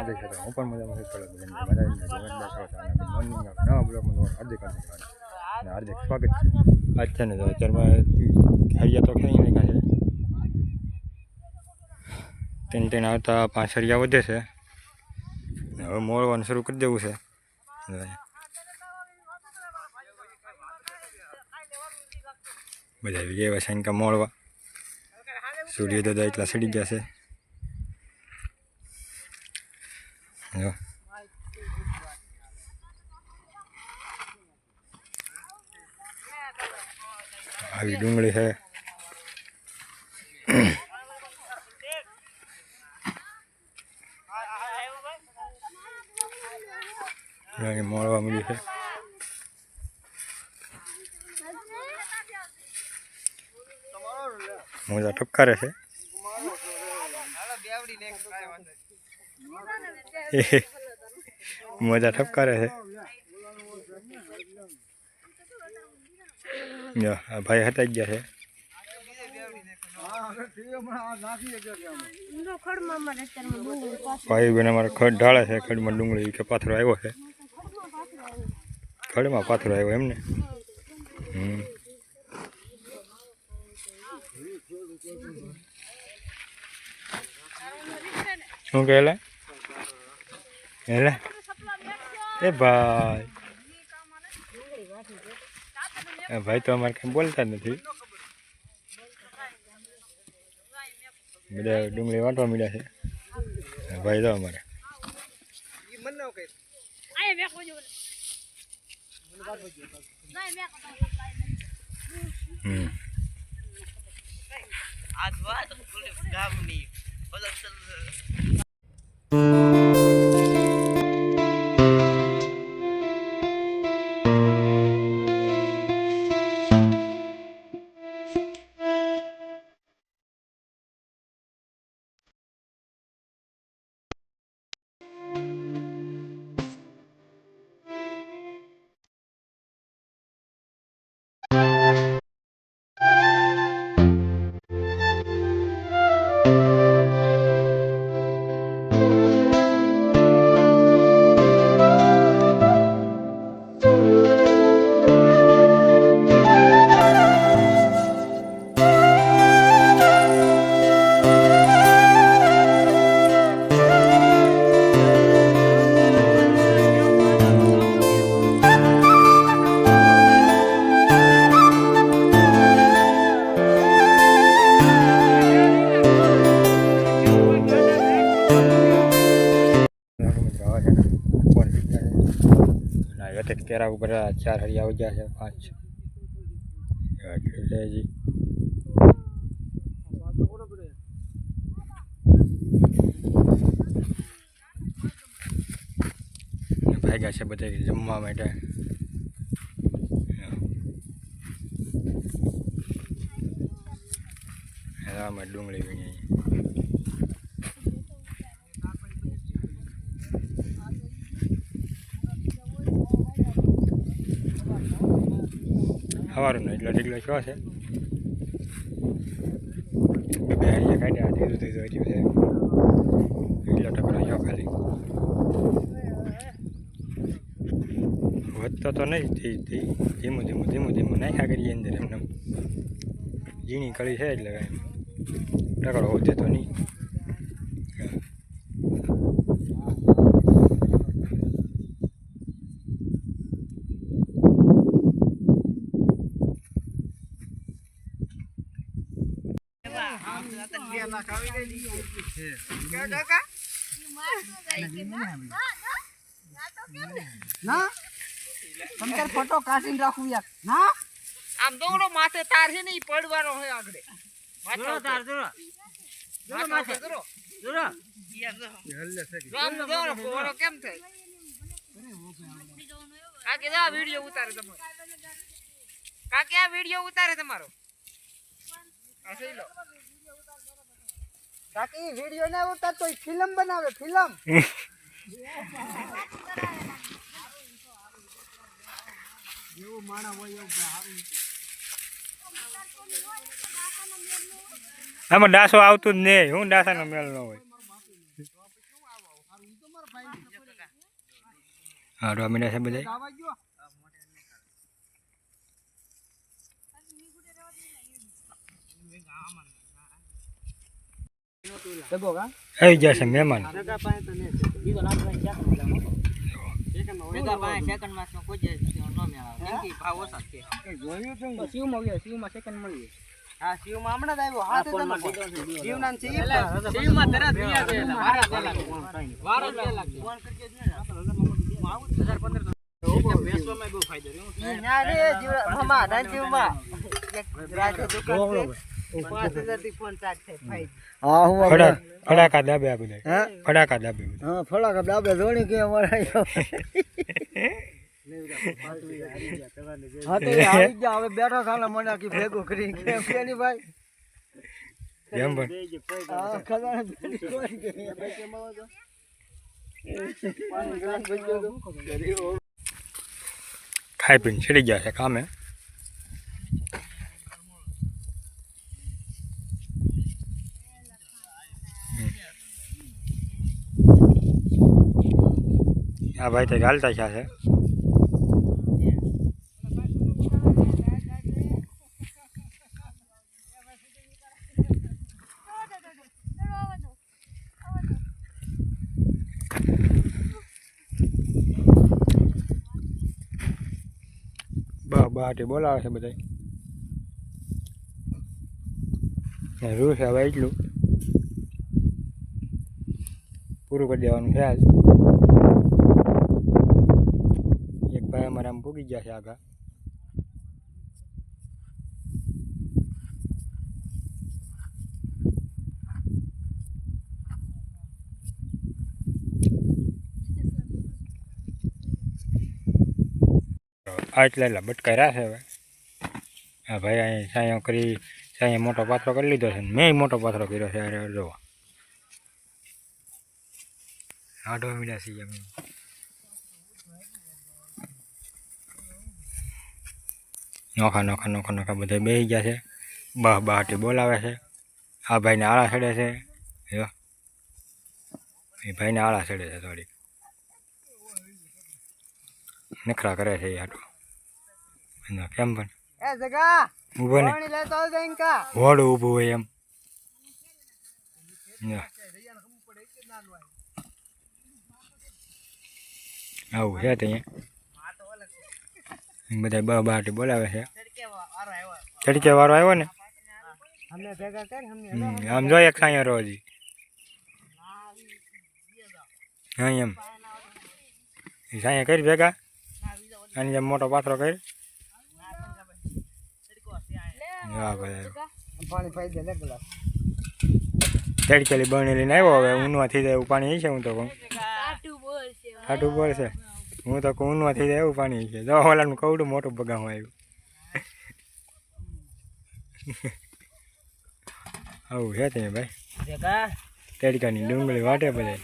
આજે છે હું પણ મજામાં છું. ચાલો બધા અને મોર્નિંગ નવા બ્લોગમાં તમારું હાર્દિક હાર્દિક અને હાર્દિક સ્વાગત છે. આજ ને તો અત્યારમાં હરિયા તો ખાઈ નહીં કાંઈ ત્રણ ત્રણ આવતા પાંચ હરિયા વધે છે. હવે મોળવાનું શરૂ કરી દેવું છે. બધા વિજય સાંકા મોળવા સૂર્ય દાદા એટલા સડી ગયા છે જો આવી ડુંગળી છે. મળવા મળી છે. મોજા ઠપકારે છે. મોજા ઠપકારે છે જો આ ભાઈ જ ગયા છે ભાઈ બેન અમારે ખડ ઢાળે છે ખડમાં ડુંગળી કે પાથરો આવ્યો છે ખડમાં પાથરો આવ્યો એમને હમ શું કહેલા હેલા એ ભાઈ ભાઈ તો અમારે કંઈ બોલતા જ નથી. બધા ડુંગળી વાંટવા મળ્યા છે. ભાઈ તો અમારે. હમ. આજ વાત ગામની બધા કેરા ઉપર આ ચાર હરિયા આવી ગયા છે પાંચ એટલું છે હજી ભાગ્યા છે બધા જમવા માટે આમાં ડુંગળી વીણી સવારનો એટલો ઢીકલો છો? છે બે હરિયા કાઢ્યા ધીરું ધીરું હજુ છે. એટલો ટકરો છો ખાલી. વધતો તો નહીં ધીમું ધીમું ધીમું ધીમું નાખ્યા કરીએ અંદર એમને. ઝીણી કળી છે એટલે કાંઈ. ટકરો વધે તો નહીં. ના તમે ફોટો કાઢીને યાર ના આમ દોડો માથે તાર છે ને પડવાનો હોય આગળ કેમ થાય ઉતારે તમારો. કાકે આ વિડિયો ઉતારે તમારો કાકી વિડિયો ના ઉતાર તો ફિલ્મ બનાવે ફિલ્મ. જેવું માણા હોય એવું હારું. આમાં ડાસો આવતું જ નહીં હું ડાસાનો મેળ ન હોય. હા ડોમિના છે બધા આવા જશે મહેમાન દગા પાસે તો લે ઈ તો લાખ લાખ સેકન્ડ ભેગા પાંચ સેકન્ડમાં તો કોઈ જ ન મેળાવે કેમ કે ભાવ ઓછા છે જોયું તું શિવમાં આવ્યો શિવમાં સેકન્ડ મળી હા શિવમાં હમણાં જ આવ્યો હાથે ફોન તમે માં ફોન. દીધો છે શિવના ને શિવ શિવમાં તરત વિયા ગયેલા. વારા જ કલાક. વારા જ કલાક. ફોન કરજે જ ને. હું આવું જ 1500 બેસવામાં બહુ ફાયદો હા હું ફડા ફડાકા દાબે આ બધા. હે? ફડાકા દાબે હા ફડાકા કપ ધોણી કે અમારે હા તો આવી ગયા હવે બેઠા ખાલા મને આખી ભેગું કરી કેમ કે ની ભાઈ? એમ પણ. હા ખજાને કોઈ. ખાઈ પીને છેડી ગયા છે કામે. આ ભાઈ તો ગાલતા છે છે બાટી બોલાવે છે બધા રૂ છે હવે એટલું. પૂરું કરી દેવાનું છે આજ એક ભાઈ અમારે આમ પૂગી ગયા છે આગા આટલા બટકા રહ્યા છે હવે. હા ભાઈ અહીં સાયો કરી, સાયા મોટો પાથરો કરી લીધો છે મેં મોટો પાથરો કર્યો છે, અરે જોવા. આડો મીડા છીએ નોખા નોખા નોખા નોખા બધા બેસી ગયા છે. બહ બહાટી બોલાવે છે. આ ભાઈને આળા ચડે છે. જો. એ ભાઈને આળા ચડે છે થોડી. નખરા કરે છે આટો કેમ પણ? ઊભો ને. વોડું ઊભું હોય એમ. આવું છે ત્યાં બધા બા બાટી બોલાવે છે. તડકે વાળો આવ્યો ને? આમ જો એક સાંયો રોજ. હા એમ. એ કરી ભેગા? અને જેમ મોટો પાથરો કરી હા ભાઈ પાણી પાઈ દે લે ગ્લાસ. તડકેલી બની લઈને આવ્યો હવે ઊનવા થઈ જાય એવું પાણી છે હું તો કહું. ખાટું બોલશે. હું તો ઊનવા થઈ જાય એવું પાણી છે. જો ઓલાનું કવડું મોટું બગામાં આવ્યું. આવું છે ત્યાં ભાઈ. તડકાની ડુંગળી વાટે બધા